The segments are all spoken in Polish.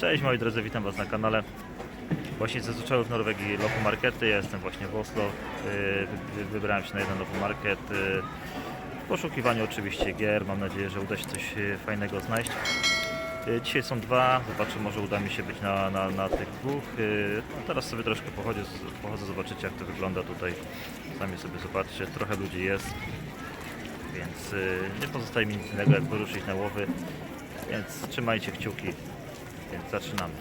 Cześć moi drodzy, witam Was na kanale. Właśnie zaczęły w Norwegii Lopo Markety, ja jestem właśnie w Oslo. Yy, wy- Wybrałem się na jeden Lopo Market. yy, W poszukiwaniu oczywiście gier, mam nadzieję, że uda się coś yy, fajnego znaleźć. Dzisiaj są dwa, zobaczę, może uda mi się być na, na, na tych dwóch. No teraz sobie troszkę pochodzę, pochodzę, zobaczycie jak to wygląda tutaj. Sami sobie zobaczcie, trochę ludzi jest. Więc nie pozostaje mi nic innego jak wyruszyć na łowy. Więc trzymajcie kciuki. Więc zaczynamy.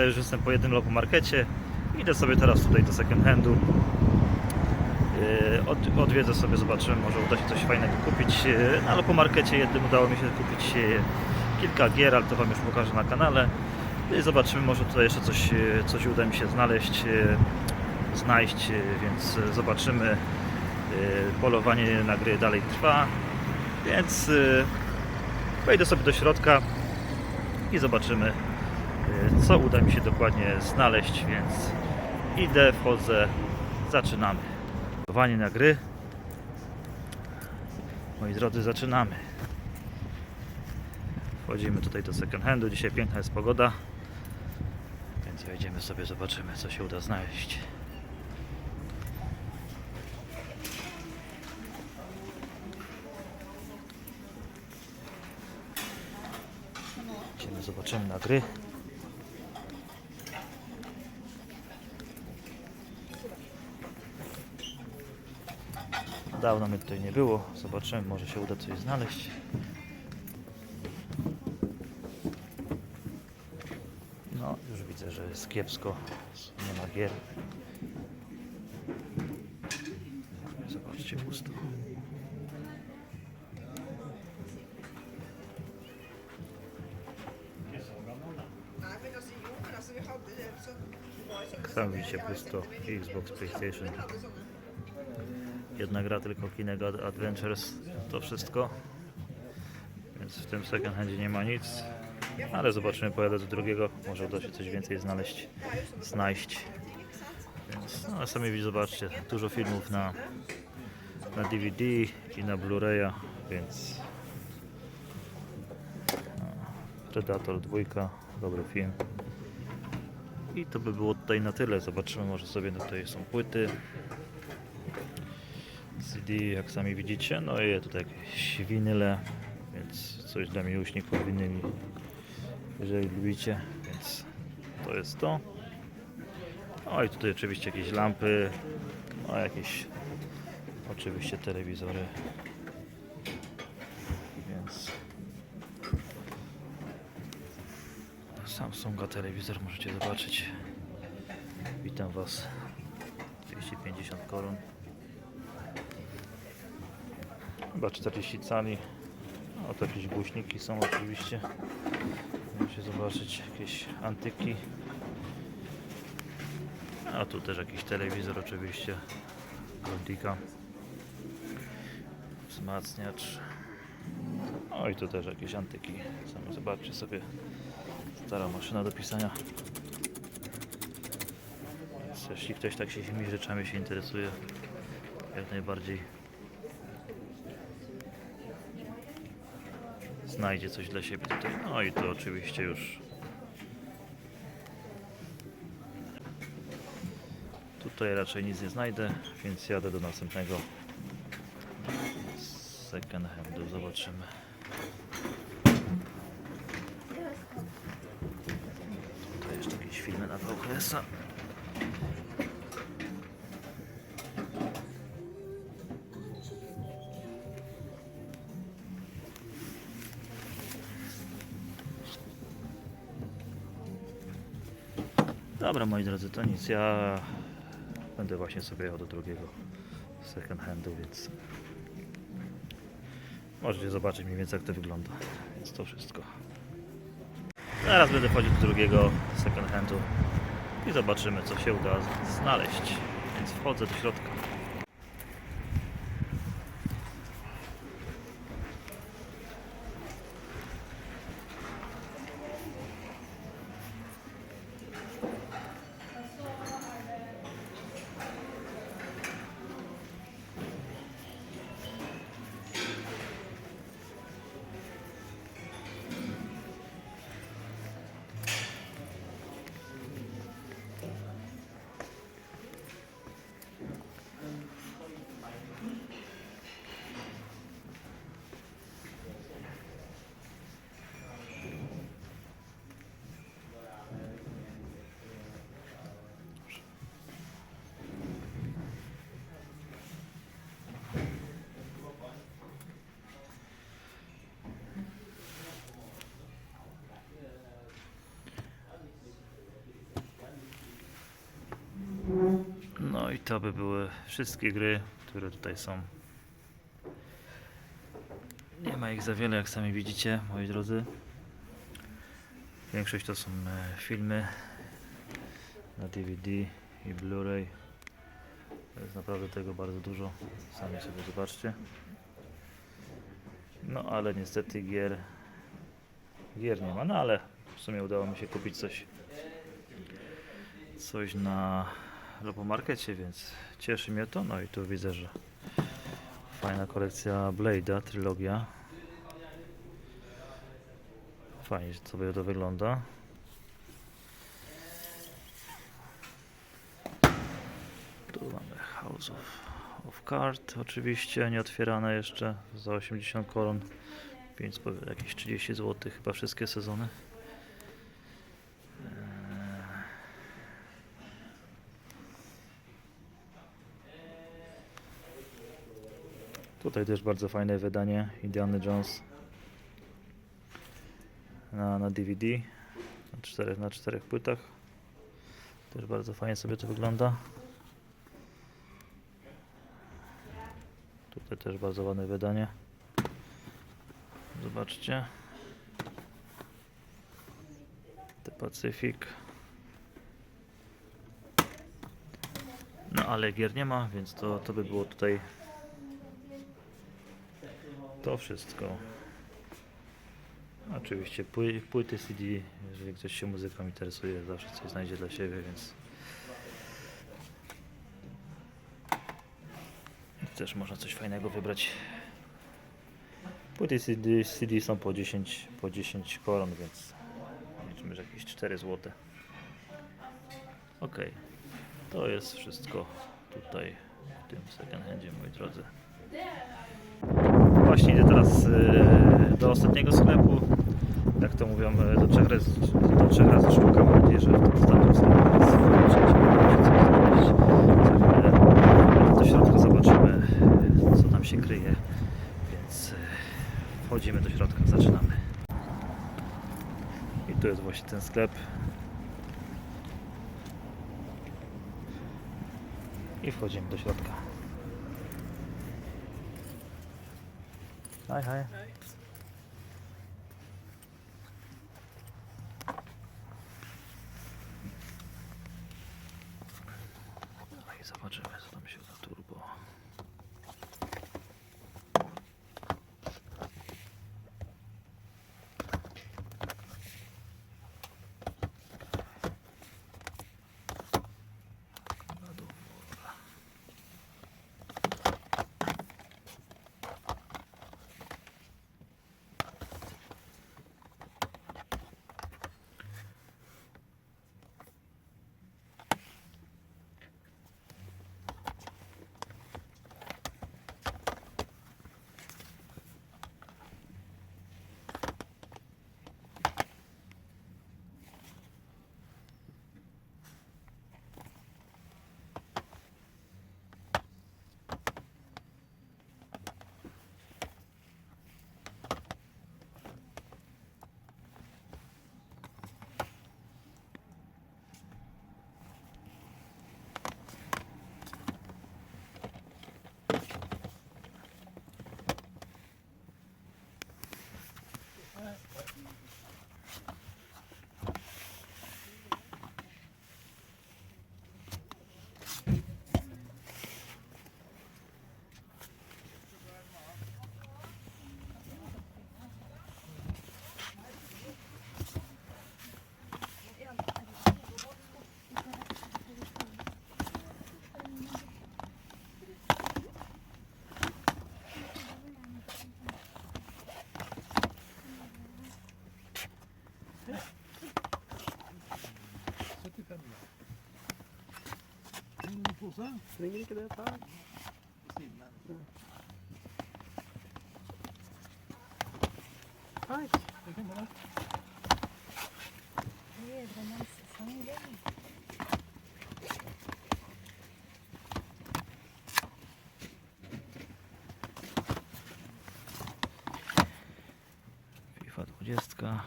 Ja już jestem po jednym lopu markecie. Idę sobie teraz tutaj do second handu. Od, odwiedzę sobie, zobaczymy, może uda się coś fajnego kupić. Yy, Na lopu markecie jednym udało mi się kupić yy, kilka gier, ale to Wam już pokażę na kanale. I zobaczymy, może tutaj jeszcze coś, coś uda mi się znaleźć, znaleźć, więc zobaczymy. Polowanie na gry dalej trwa, więc wejdę sobie do środka i zobaczymy, co uda mi się dokładnie znaleźć, więc idę, wchodzę, zaczynamy. Polowanie na gry. Moi drodzy, zaczynamy. Wchodzimy tutaj do second handu. Dzisiaj piękna jest pogoda, więc wejdziemy sobie, zobaczymy, co się uda znaleźć. Idziemy, zobaczymy na gry. Dawno mnie tutaj nie było. Zobaczymy, może się uda coś znaleźć. No, już widzę, że jest kiepsko. Nie ma gier. Zobaczcie, pusto. Jak sami widzicie, pusto. Xbox, PlayStation. Jedna gra tylko Kinect Ad- Adventures, to wszystko. Więc w tym second handzie nie ma nic. Ale zobaczymy, pojadę do drugiego. Może uda się coś więcej znaleźć, znaleźć. Więc no, sami zobaczcie, dużo filmów na, na DVD i na Blu-raya, więc no, Predator 2, dobry film. I to by było tutaj na tyle. Zobaczymy, może sobie tutaj są płyty. CD, jak sami widzicie, no i tutaj jakieś winyle, więc coś dla miłośników winyli, jeżeli lubicie, więc to jest to. No i tutaj oczywiście jakieś lampy, no jakieś oczywiście telewizory, więc Samsunga telewizor możecie zobaczyć. Witam Was. 250 koron. Chyba 40 cali. O, to jakieś głośniki są oczywiście. Możecie zobaczyć jakieś antyki. A tu też jakiś telewizor oczywiście. Goldika. Wzmacniacz. O i tu też jakieś antyki. Sami zobaczcie sobie. Stara maszyna do pisania. Więc jeśli ktoś tak się tymi rzeczami się interesuje, jak najbardziej znajdzie coś dla siebie tutaj. No i to oczywiście już tutaj raczej nic nie znajdę, więc jadę do następnego second handu. Zobaczymy. Tutaj jeszcze jakieś filmy na VHS-a. Dobra moi drodzy, to nic. Ja będę właśnie sobie jechał do drugiego second handu, więc możecie zobaczyć mniej więcej jak to wygląda. Więc to wszystko. Zaraz będę wchodził do drugiego second handu i zobaczymy co się uda znaleźć. Więc wchodzę do środka. To by były wszystkie gry, które tutaj są. Nie ma ich za wiele, jak sami widzicie, moi drodzy. Większość to są e, filmy na DVD i Blu-ray. Jest naprawdę tego bardzo dużo. Sami sobie zobaczcie. No ale niestety gier gier nie ma, no ale w sumie udało mi się kupić coś coś na Lopomarkecie, więc cieszy mnie to. No i tu widzę, że fajna kolekcja Blade'a, trylogia. Fajnie sobie to wygląda. Tu mamy House of, of Card, oczywiście nieotwierane jeszcze za 80 koron, więc jakieś 30 zł, chyba wszystkie sezony. Tutaj też bardzo fajne wydanie Indiana Jones na, na DVD na czterech, na czterech płytach. Też bardzo fajnie sobie to wygląda. Tutaj też bardzo ładne wydanie. Zobaczcie. The Pacific. No ale gier nie ma, więc to, to by było tutaj to wszystko. Oczywiście pły, płyty CD, jeżeli ktoś się muzyką interesuje, zawsze coś znajdzie dla siebie, więc też można coś fajnego wybrać. Płyty CD, CD są po 10, po 10 koron, więc liczymy, że jakieś 4 zł. Ok, to jest wszystko tutaj w tym second handzie, moi drodzy. Właśnie idę teraz e, do ostatniego sklepu. Jak to mówią, e, do trzech razy, do trzech razy szukam. Mam nadzieję, że w tym ostatnim sklepie do środka zobaczymy, e, co tam się kryje. Więc wchodzimy do środka, zaczynamy. I tu jest właśnie ten sklep. I wchodzimy do środka. Đấy, thôi. Springer ikke det et tak? Hei. FIFA 20,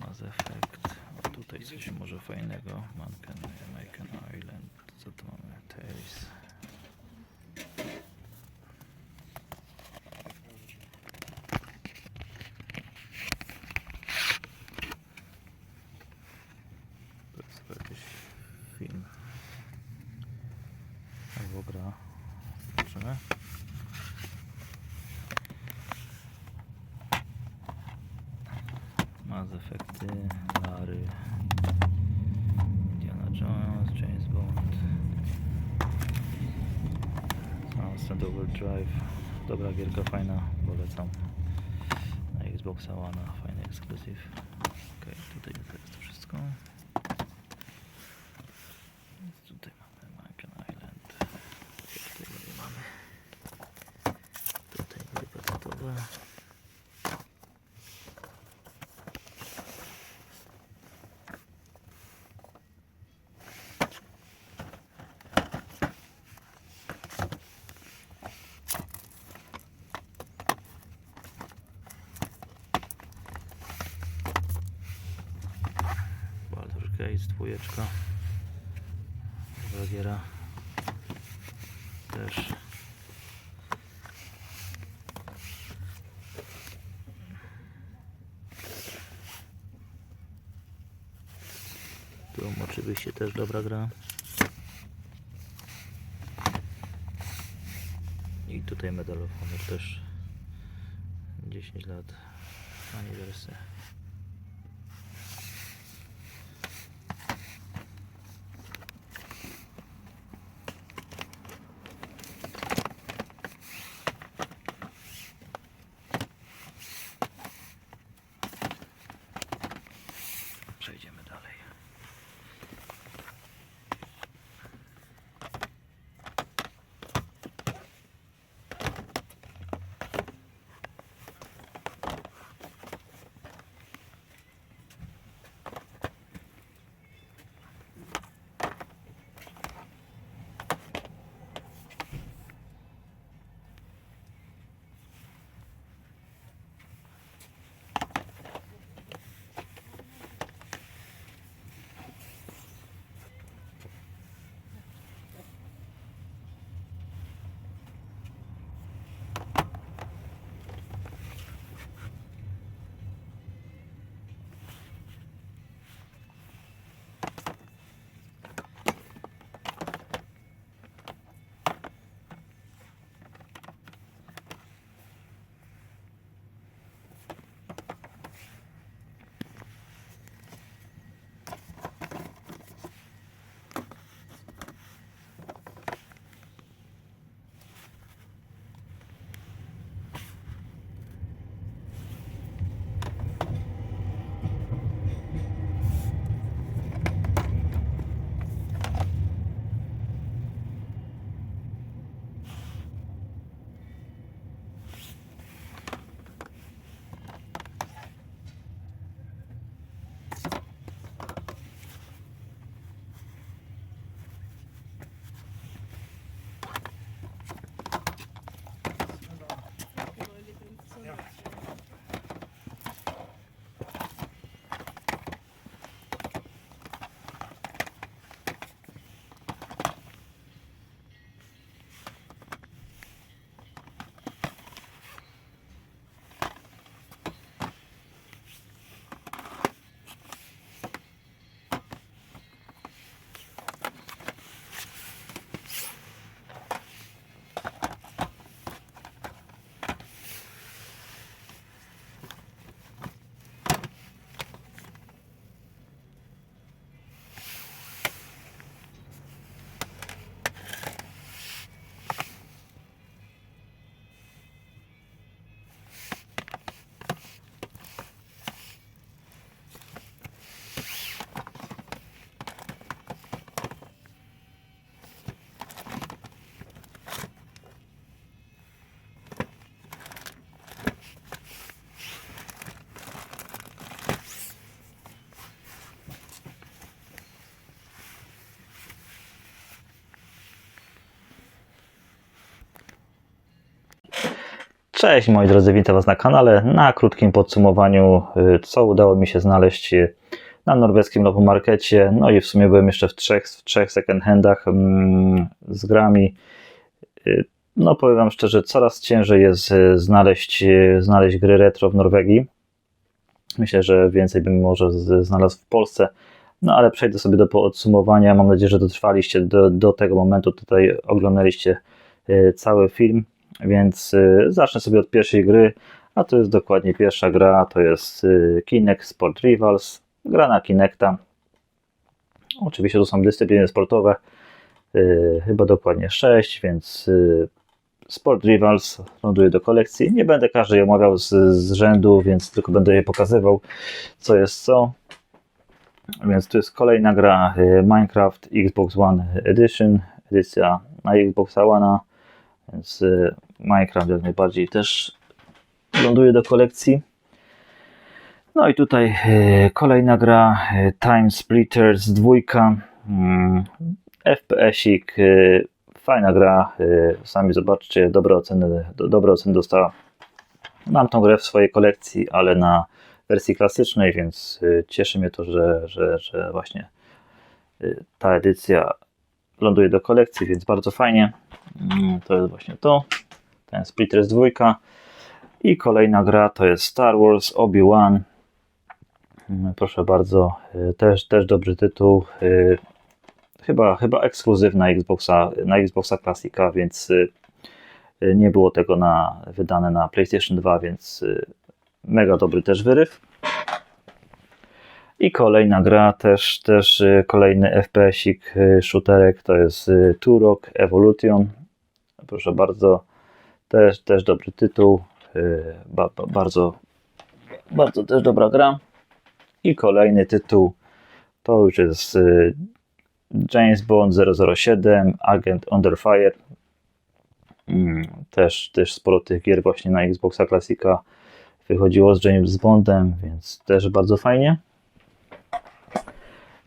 Mass Effect. O, tutaj coś może fajnego. Manken, Jamaican Island. Co tu mamy? Tales. To jest chyba jakiś film. Albo gra. Zobaczymy. Mass Effecty, Larry, Indiana Jones, James Bond, Sunset Overdrive, dobra gierka, fajna, polecam na Xboxa One, fajny ekskluzyw. Ok, tutaj jest to wszystko. Więc tutaj mamy Manken Island, tutaj mamy, tutaj. Gate, dwójeczka. Zagiera. Też. Tu oczywiście też dobra gra. I tutaj Medal of Honor też 10 lat aniversary. Cześć moi drodzy, witam Was na kanale. Na krótkim podsumowaniu, y, co udało mi się znaleźć y, na norweskim lopu markecie. No i w sumie byłem jeszcze w trzech, w trzech second handach mm, z grami. Y, No powiem Wam szczerze, coraz ciężej jest znaleźć, znaleźć gry retro w Norwegii. Myślę, że więcej bym może znalazł w Polsce. No ale przejdę sobie do podsumowania. Mam nadzieję, że dotrwaliście do, do tego momentu. Tutaj oglądaliście cały film. Więc y, zacznę sobie od pierwszej gry, a to jest dokładnie pierwsza gra, to jest y, Kinect Sport Rivals, gra na Kinecta. Oczywiście to są dyscypliny sportowe, y, chyba dokładnie 6, więc Sport Rivals ląduje do kolekcji. Nie będę każdej omawiał z, z rzędu, więc tylko będę je pokazywał, co jest co. Więc to jest kolejna gra Minecraft Xbox One Edition, edycja na Xboxa One. Więc y, Minecraft jak najbardziej też ląduje do kolekcji. No i tutaj y, kolejna gra y, Time Splitters 2. Mm, FPS-ik, fajna gra. Sami zobaczcie, dobre oceny, do, dobre oceny dostała. Mam tą grę w swojej kolekcji, ale na wersji klasycznej, więc cieszy mnie to, że, że, że właśnie ta edycja ląduje do kolekcji, więc bardzo fajnie. Mm, To jest właśnie to. Ten Splitters 2. I kolejna gra to jest Star Wars Obi-Wan. Mm, Proszę bardzo, y, też, też dobry tytuł. y, Chyba, chyba ekskluzyw na Xboxa, na Xboxa Classica, więc y, nie było tego na, wydane na PlayStation 2, więc mega dobry też wyryw. I kolejna gra, też, też y, kolejny FPS-ik, y, shooterek, to jest y, Turok Evolution. Proszę bardzo, też, też dobry tytuł, ba, ba, bardzo, bardzo też dobra gra. I kolejny tytuł, to już jest James Bond 007, Agent Under Fire. Mm, Też, też sporo tych gier właśnie na Xboxa Classica wychodziło z James Bondem, więc też bardzo fajnie.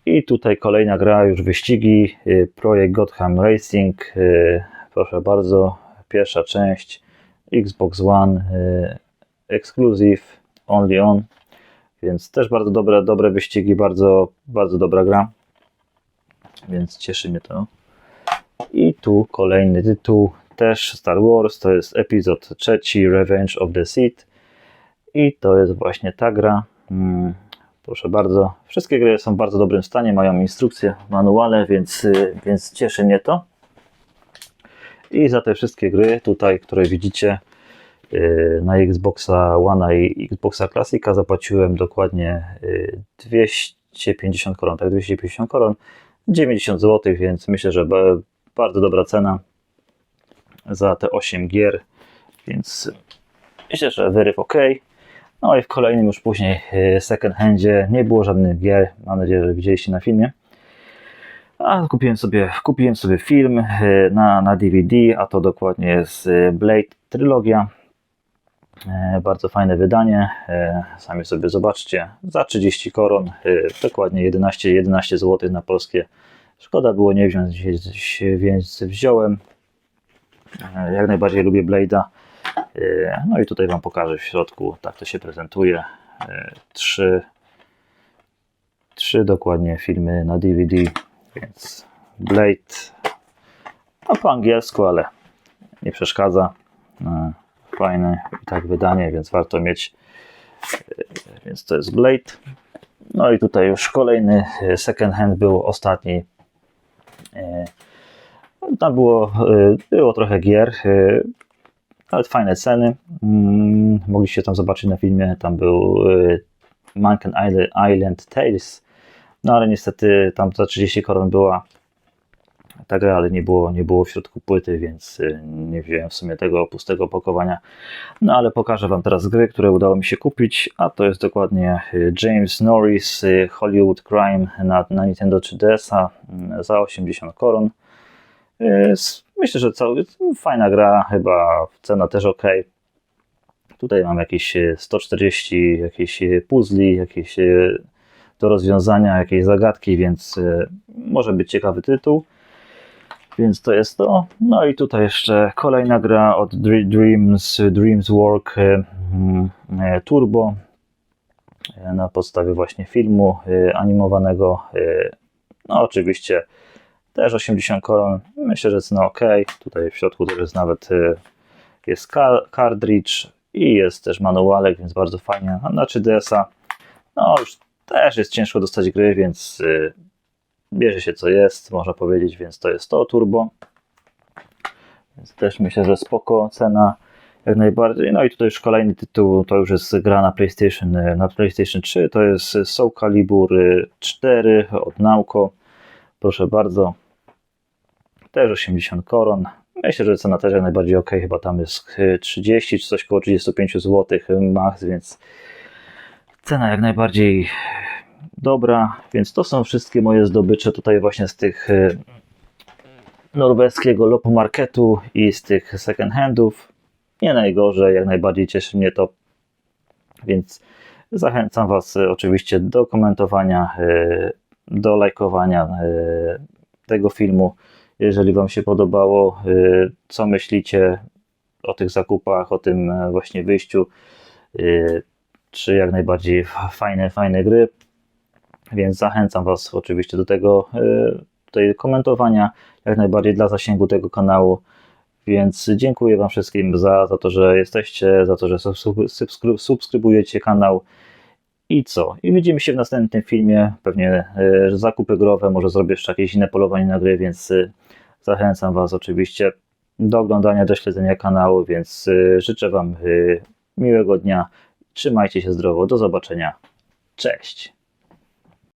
I tutaj kolejna gra, już wyścigi, y, projekt Gotham Racing, y, proszę bardzo, pierwsza część, Xbox One, y, Exclusive, Only On, więc też bardzo dobre, dobre wyścigi, bardzo, bardzo dobra gra, więc cieszy mnie to. I tu kolejny tytuł, też Star Wars, to jest epizod trzeci, Revenge of the Sith i to jest właśnie ta gra. Proszę bardzo. Wszystkie gry są w bardzo dobrym stanie, mają instrukcje, manuale, więc, y, więc cieszy mnie to. I za te wszystkie gry tutaj, które widzicie y, na Xboxa One i Xboxa Classica zapłaciłem dokładnie y, 250 koron, tak 250 koron, 90 zł, więc myślę, że ba- bardzo dobra cena za te 8 gier, więc myślę, że wyryw ok. No i w kolejnym już później y, second handzie nie było żadnych gier. Mam nadzieję, że widzieliście na filmie. A kupiłem sobie, kupiłem sobie film y, na, na DVD, a to dokładnie jest y, Blade Trylogia. Bardzo fajne wydanie. Sami sobie zobaczcie. Za 30 koron, dokładnie 11, 11 zł na polskie. Szkoda było nie wziąć, więc wziąłem. Jak najbardziej lubię Blade'a. E, No i tutaj Wam pokażę w środku, tak to się prezentuje. E, Trzy, trzy dokładnie filmy na DVD, więc Blade, no po angielsku, ale nie przeszkadza. E, Fajne i tak wydanie, więc warto mieć. Więc to jest Blade. No i tutaj już kolejny second hand był ostatni. Tam było, było trochę gier. E, nawet fajne ceny. Mm, mogliście tam zobaczyć na filmie. Tam był y, Monkey Island, Tales. No ale niestety tam za 30 koron była ta gra, ale nie było, nie było w środku płyty, więc y, nie wziąłem w sumie tego pustego opakowania. No ale pokażę Wam teraz gry, które udało mi się kupić, a to jest dokładnie y, James Norris Hollywood Crime na, na Nintendo 3DS-a y, za 80 koron. Myślę, że cał, fajna gra, chyba cena też ok. Tutaj mam jakieś e, 140 jakieś e, puzli, jakieś e, do rozwiązania, jakieś zagadki, więc e, może być ciekawy tytuł. Więc to jest to. No i tutaj jeszcze kolejna gra od Dr- Dreams, Dreams Work e, mm, e, Turbo e, na podstawie właśnie filmu e, animowanego. e, No oczywiście też 80 koron. Myślę, że cena ok. Tutaj w środku też jest nawet e, jest cartridge i jest też manualek, więc bardzo fajnie. A na 3DS-a no już też jest ciężko dostać gry, więc y, bierze się co jest, można powiedzieć, więc to jest to turbo. Więc też myślę, że spoko cena jak najbardziej. No i tutaj już kolejny tytuł, to już jest gra na PlayStation, y, na PlayStation 3, to jest Soul Calibur y, 4 od Nauko. Proszę bardzo. Też 80 koron. Myślę, że cena też jak najbardziej ok, chyba tam jest y, 30 czy coś koło 35 zł max, więc cena jak najbardziej dobra, więc to są wszystkie moje zdobycze tutaj właśnie z tych y, norweskiego lopu marketu i z tych second handów. Nie najgorzej, jak najbardziej cieszy mnie to, więc zachęcam Was oczywiście do komentowania, do lajkowania tego filmu. Jeżeli Wam się podobało, y, co myślicie o tych zakupach, o tym e, właśnie wyjściu, y, czy jak najbardziej fajne, fajne gry. Więc zachęcam Was oczywiście do tego y, tutaj komentowania, jak najbardziej dla zasięgu tego kanału. Więc dziękuję Wam wszystkim za, za to, że jesteście, za to, że subskry- subskry- subskrybujecie kanał. I co? I widzimy się w następnym filmie. Pewnie zakupy growe, może zrobię jeszcze jakieś inne polowanie na gry, więc zachęcam Was oczywiście do oglądania, do śledzenia kanału, więc y, życzę Wam y, miłego dnia. Trzymajcie się zdrowo. Do zobaczenia. Cześć.